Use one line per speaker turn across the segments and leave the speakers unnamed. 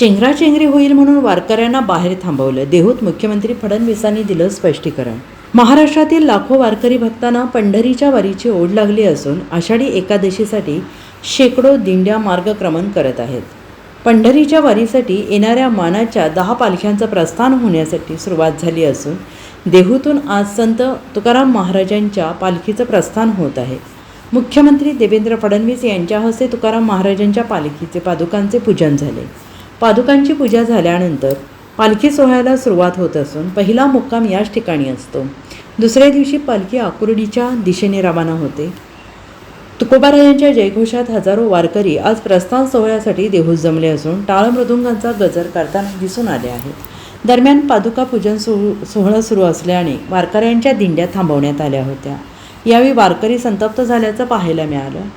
चेंगराचेंगरी होईल म्हणून वारकऱ्यांना बाहेर थांबवलं. देहूत मुख्यमंत्री फडणवीसांनी दिलं स्पष्टीकरण. महाराष्ट्रातील लाखो वारकरी भक्तांना पंढरीच्या वारीची ओढ लागली असून आषाढी एकादशीसाठी शेकडो दिंड्या मार्गक्रमण करत आहेत. पंढरीच्या वारीसाठी येणाऱ्या मानाच्या दहा पालख्यांचं प्रस्थान होण्यासाठी सुरुवात झाली असून देहूतून आज संत तुकाराम महाराजांच्या पालखीचं प्रस्थान होत आहे. मुख्यमंत्री देवेंद्र फडणवीस यांच्या हस्ते तुकाराम महाराजांच्या पालखीचे पादुकांचे पूजन झाले. पादुकांची पूजा झाल्यानंतर पालखी सोहळ्याला सुरुवात होत असून पहिला मुक्काम याच ठिकाणी असतो. दुसऱ्या दिवशी पालखी आकुर्डीच्या दिशेने रवाना होते. तुकोबारायांच्या जयघोषात हजारो वारकरी आज प्रस्थान सोहळ्यासाठी देहूस जमले असून टाळ मृदुंगांचा गजर करताना दिसून आले आहेत. दरम्यान पादुका पूजन सुरू सोहळा सुरू असल्याने वारकऱ्यांच्या दिंड्या थांबवण्यात आल्या होत्या. यावेळी वारकरी संतप्त झाल्याचं पाहायला मिळालं.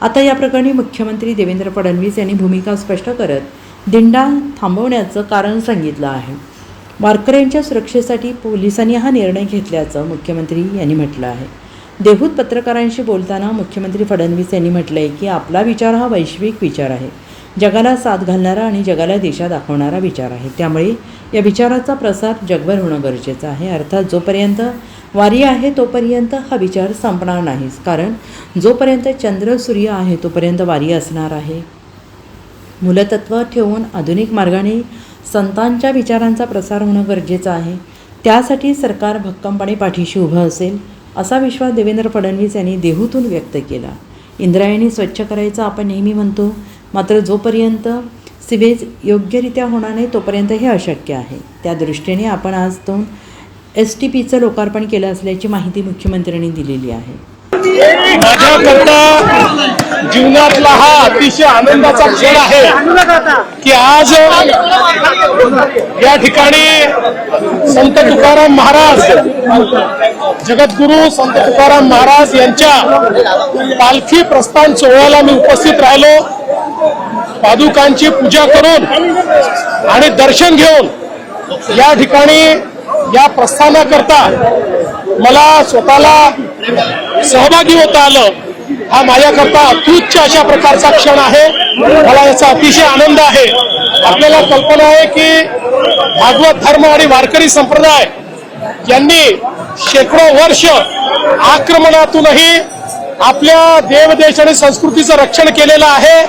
आता या प्रकरणी मुख्यमंत्री देवेंद्र फडणवीस यांनी भूमिका स्पष्ट करत दिंडा थांबवण्याचं कारण सांगितलं आहे. वारकऱ्यांच्या सुरक्षेसाठी पोलिसांनी हा निर्णय घेतल्याचं मुख्यमंत्री यांनी म्हटलं आहे. देहूत पत्रकारांशी बोलताना मुख्यमंत्री फडणवीस यांनी म्हटलं आहे की आपला विचार हा वैश्विक विचार आहे. जगाला साथ घालणारा आणि जगाला दिशा दाखवणारा विचार आहे. त्यामुळे या विचाराचा प्रसार जगभर होणं गरजेचं आहे. अर्थात जोपर्यंत वारी आहे तोपर्यंत हा विचार संपणार नाहीच. कारण जोपर्यंत चंद्र सूर्य आहे तोपर्यंत वारी असणार आहे. मूलतत्व ठेवून आधुनिक मार्गाने संतांच्या विचारांचा प्रसार होणं गरजेचं आहे. त्यासाठी सरकार भक्कमपणे पाठीशी उभं असेल असा विश्वास देवेंद्र फडणवीस यांनी देहूतून व्यक्त केला. इंद्रायणी स्वच्छ करायचं आपण नेहमी म्हणतो मात्र जोपर्यंत सिवेज योग्यरित्या होणार नाही तोपर्यंत हे अशक्य आहे. त्या दृष्टीने आपण आज दोन एस टी पीचं लोकार्पण केलं असल्याची माहिती मुख्यमंत्र्यांनी दिलेली आहे.
माझ्याकरता जीवनातला हा अतिशय आनंदाचा क्षण आहे की आज या ठिकाणी संत तुकाराम महाराज जगद्गुरु संत तुकाराम महाराज यांच्या पालखी प्रस्थान सोहळ्याला मी उपस्थित राहिलो. पादुकांची पूजा करून आणि दर्शन घेऊन या ठिकाणी या प्रस्थानाकरता मला स्वतःला सहभागी होता आलं. हा माझ्याकरता अत्युच्च अशा प्रकारचा क्षण आहे. मला याचा अतिशय आनंद आहे. आपल्याला कल्पना आहे की भागवत धर्म आणि वारकरी संप्रदाय यांनी शेकडो वर्ष आक्रमणातूनही आपल्या देवदेश आणि संस्कृतीचं रक्षण केलेलं आहे.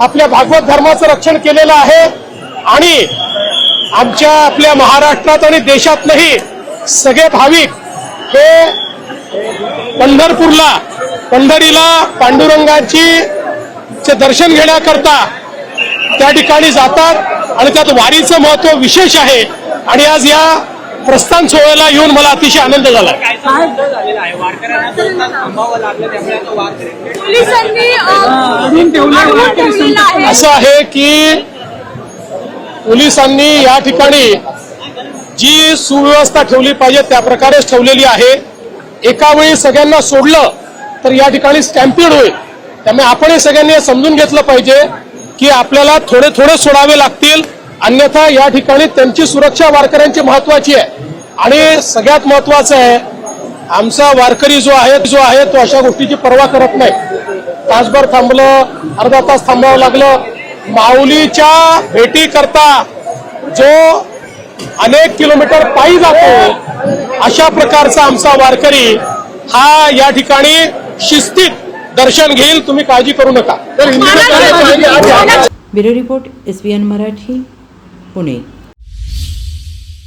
आपल्या भागवत धर्माचं रक्षण केलेलं आहे. आणि आमच्या आपल्या महाराष्ट्रात आणि देशातनंही सगळे भाविक हे पंढरपूरला पंढरीला पांडुरंगाची चे दर्शन घेण्याकरता त्या ठिकाणी जातात आणि त्यात वारीचं महत्त्व विशेष आहे. आणि आज या प्रस्थान सोहळ्याला येऊन मला अतिशय आनंद झाला. असं आहे की पोलिसांनी या ठिकाणी जी सुव्यवस्था ठेवली पाहिजे त्या प्रकारेच ठेवलेली आहे. एका वेळी सगळ्यांना सोडलं तर या ठिकाणी स्टॅम्पिड होईल. त्यामुळे आपण हे सगळ्यांनी हे समजून घेतलं पाहिजे की आपल्याला थोडे थोडे सोडावे लागतील. अन्यथा या ठिकाणी त्यांची सुरक्षा वारकऱ्यांची महत्वाची आहे. आणि सगळ्यात महत्वाचं आहे आमचा वारकरी जो आहे जो आहे तो अशा गोष्टीची पर्वा करत नाही. तासभर थांबलं अर्धा तास थांबावं लागलं. माऊलीच्या भेटी करता जो अनेक किलोमीटर पायी जातो अशा प्रकारचा आमचा वारकरी हा या ठिकाणी शिस्तीत दर्शन घेईल तुम्ही काळजी करू नका तर?
Bureau report S B N Marathi Pune